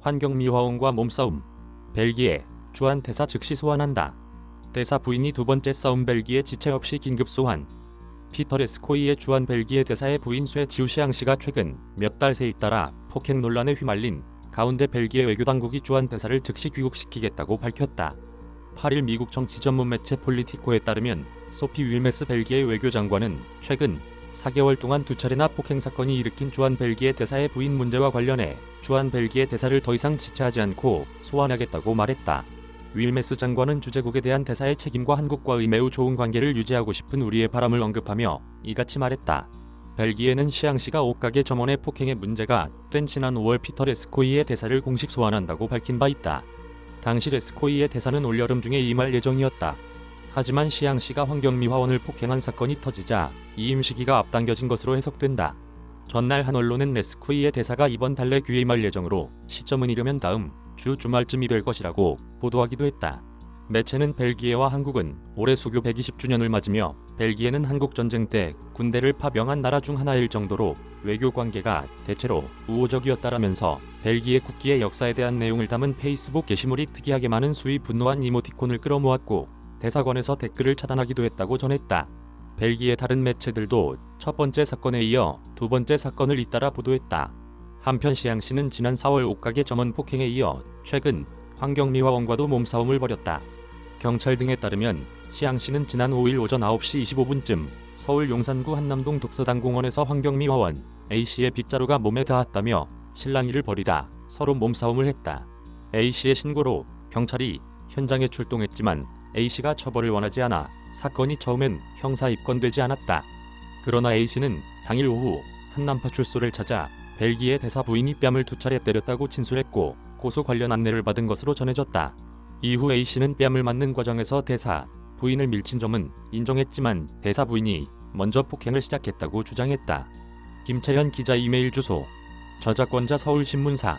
환경미화원과 몸싸움. 벨기에 주한 대사 즉시 소환한다. 대사 부인이 두 번째 싸움 벨기에 지체 없이 긴급 소환. 피터 레스코이의 주한 벨기에 대사의 부인 쇠 지우시앙 씨가 최근 몇 달 새에 잇따라 폭행 논란에 휘말린 가운데 벨기에 외교당국이 주한 대사를 즉시 귀국시키겠다고 밝혔다. 8일 미국 정치 전문 매체 폴리티코에 따르면 소피 윌메스 벨기에 외교장관은 최근 4개월 동안 두 차례나 폭행 사건이 일으킨 주한 벨기에 대사의 부인 문제와 관련해 주한 벨기에 대사를 더 이상 지체하지 않고 소환하겠다고 말했다. 윌메스 장관은 주재국에 대한 대사의 책임과 한국과의 매우 좋은 관계를 유지하고 싶은 우리의 바람을 언급하며 이같이 말했다. 벨기에는 시앙시가 옷가게 점원의 폭행의 문제가 된 지난 5월 피터 레스코이의 대사를 공식 소환한다고 밝힌 바 있다. 당시 레스코이의 대사는 올여름 중에 임할 예정이었다. 하지만 시앙시가 환경미화원을 폭행한 사건이 터지자 이임 시기가 앞당겨진 것으로 해석된다. 전날 한 언론은 레스코이의 대사가 이번 달내 귀임할 예정으로 시점은 이르면 다음 주 주말쯤이 될 것이라고 보도하기도 했다. 매체는 벨기에와 한국은 올해 수교 120주년을 맞으며 벨기에는 한국 전쟁 때 군대를 파병한 나라 중 하나일 정도로 외교 관계가 대체로 우호적이었다라면서 벨기에 국기의 역사에 대한 내용을 담은 페이스북 게시물이 특이하게 많은 수위 분노한 이모티콘을 끌어모았고 대사관에서 댓글을 차단하기도 했다고 전했다. 벨기에 다른 매체들도 첫 번째 사건에 이어 두 번째 사건을 잇따라 보도했다. 한편 시양 씨는 지난 4월 옷가게 점원 폭행에 이어 최근 환경미화원과도 몸싸움을 벌였다. 경찰 등에 따르면 시양 씨는 지난 5일 오전 9시 25분쯤 서울 용산구 한남동 독서당 공원에서 환경미 화원 A씨의 빗자루가 몸에 닿았다며 실랑이를 벌이다 서로 몸싸움을 했다. A씨의 신고로 경찰이 현장에 출동했지만 A씨가 처벌을 원하지 않아 사건이 처음엔 형사 입건되지 않았다. 그러나 A씨는 당일 오후 한남파출소를 찾아 벨기에 대사 부인이 뺨을 두 차례 때렸다고 진술했고 고소 관련 안내를 받은 것으로 전해졌다. 이후 A씨는 뺨을 맞는 과정에서 대사 부인을 밀친 점은 인정했지만 대사 부인이 먼저 폭행을 시작했다고 주장했다. 김채현 기자 이메일 주소 저작권자 서울신문사